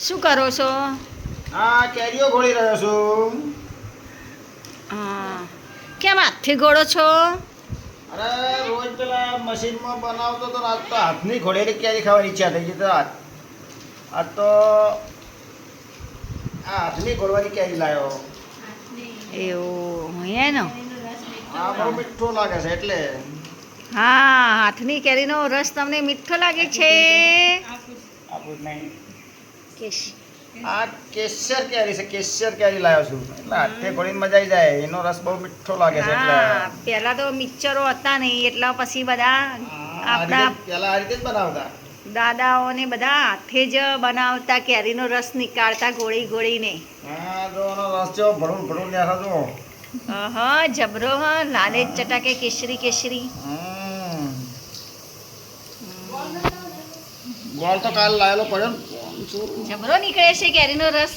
શું કરો છો? હા કેરીઓ ઘોળી રહ્યો છું. હા. કેમ હાથથી ઘોડો છો? અરે રોજ પેલા મશીનમાં બનાવતો તો આજ તો હાથની ઘોડેલી કેરી ખાવાની ઈચ્છા થઈ ગઈ તો આજ. આજ તો આ હાથની ઘોડવાની કેરી લાવ્યો એવું હે હા આ બહુ મીઠું લાગે છે એટલે. હા હાથની કેરીનો રસ તમને મીઠો લાગે છે? આપું નહીં. આ કેસર કેરી છે કેસર કેરી લાવ્યો છું. એટલે હાથે ઘોડીને મજા આવી જાય. એનો રસ બહુ મીઠો લાગે છે એટલે હા પહેલા તો મિક્સરો હતા નહીં એટલા પછી બધા આપણા પેલા આ રીતે જ બનાવતા. દાદાઓને બધા હાથે જ બનાવતા કેરીનો રસ નીકાળતા ગોળી ગોળીને. હા જો રસ જો ભરું ભરું ન્યાસા જો. હા જબરો હ લાલે ચટાકે કેસરી કેસરી. ગોળ તો કાલ લાયેલો પડ્યો. જબરો નીકળે છે કેરીનો રસ?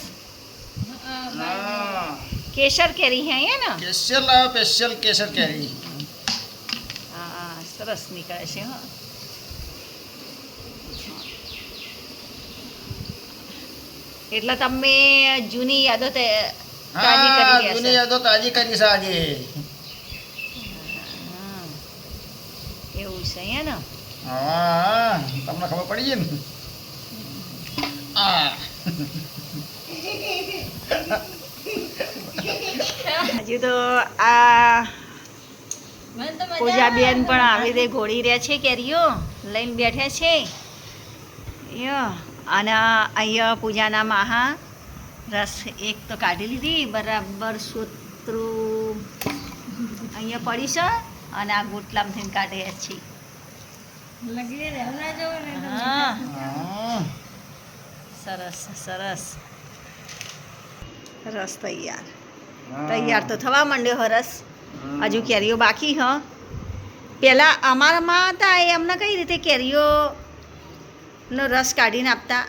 કેસર કેરી હે ને? કેસર લાવ્યો સ્પેશિયલ કેસર કેરી. હા સરસ નીકળે છે હા. એટલે તમે જૂની યાદો તે તાજી કરી જૂની યાદો તાજી કરી છે આજે. એવું છે હે ને? હા તમને ખબર પડી ગઈ ને? હજુ તો આ પૂજાબેન પણ આવી રીતે ઘોડી રહ્યા છે કેરીઓ લઈને બેઠ્યા છે? યો અને અહીંયા પૂજાના માહા રસ એક તો કાઢી લીધી બરાબર સોતરું. અહીંયા પડી છે અને આ ગોટલામાંથી થઈને કાઢે છે. હા. સરસ સરસ. રસ તૈયાર. તૈયાર તો થવા માંડ્યો હરસ. હજુ કેરીઓ બાકી હ. પહેલાં અમારામાં હતા એ અમને કઈ રીતે કેરીઓનો રસ કાઢીને આપતા?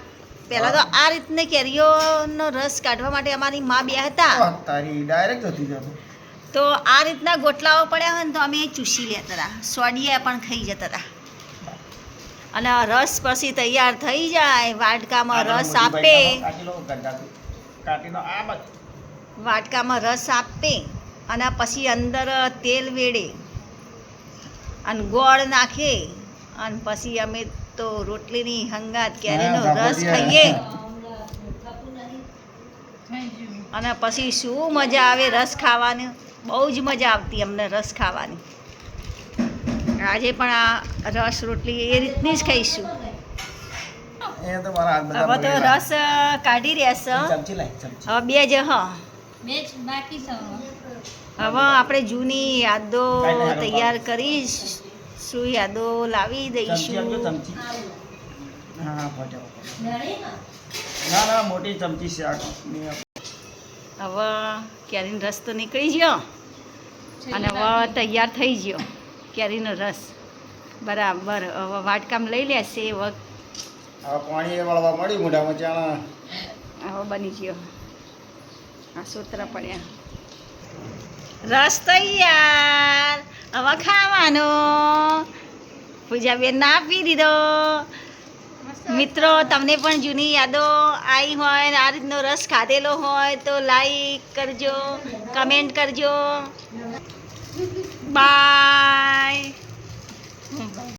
પહેલાં તો આ રીતને કેરીઓનો રસ કાઢવા માટે અમારી મા બે હતા. ઓહ, તારી ડાયરેક્ટ જતી જતો તો આ રીતના ગોટલાઓ પડ્યા હોય ને તો અમે ચૂસી લેતા હતા સોડિયા પણ ખાઈ જતા હતા અને આ રસ પછી તૈયાર થઈ જાય. વાટકામાં રસ આપે. વાટકામાં રસ આપે અને પછી અંદર તેલ વેડે અને ગોળ નાખે. અને પછી અમે તો રોટલીની હંગાત કેરીનો રસ ખાઈએ. અને પછી શું મજા આવે રસ ખાવાની? બહુ જ મજા આવતી અમને રસ ખાવાની. આજે પણ આ રસ રોટલી એ રીતની જ ખાઈશું. એ તો મારા હાથ બધા હવે તો રસ કાઢી રહ્યા છે. હવે બે જ હ. હવે. આપણે જૂની યાદો તૈયાર કરીશ શું યાદો લાવી દઈશું. મોટી ચમચી શાકની હવે ક્યારે રસ તો નીકળી ગયો. અને હવે તૈયાર થઈ ગયો. કેરીનો રસ. બરાબર. હવે વાટકામ લઈ લેશે હવે હવે પાણી એ વાળવા મળી મોઢામાં ચાણા. હવે બની ગયો. આ સૂત્ર પડ્યા. રસ તૈયાર. હવે ખાવાનો. પૂજાબેન ના આપી દીધો. મિત્રો તમને પણ જૂની યાદો આવી હોય ને આ રીતનો રસ ખાધેલો હોય તો લાઈક કરજો કમેન્ટ કરજો. Bye.